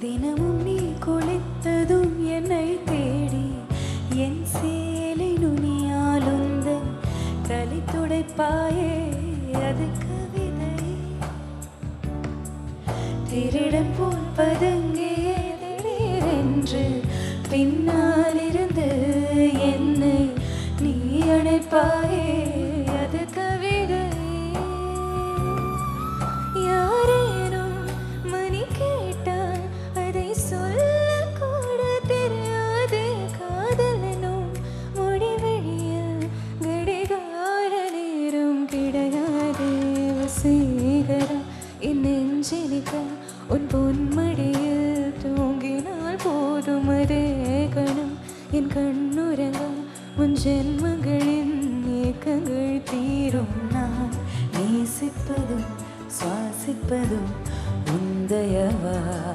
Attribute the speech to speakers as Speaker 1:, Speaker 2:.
Speaker 1: தினமும் நீ குளித்ததும் என்னை தேடி என் சேலை நுனியாலுந்த உந்தன் தலை துடைப்பாயே அது கவிதை திருடம் போல் பதுங்கியே திடீரென்று பின்னாலிருந்து என்ன வசீகரா என் நெஞ்சினிக்க உன் பொன்மடியில் தூங்கினால் போதும் அதே கணம். என் கண்ணுறங்க உன் ஜென்மங்களின் ஏக்கங்கள் தீரும் நான். நேசிப்பதும் சுவாசிப்பதும் முந்தையவா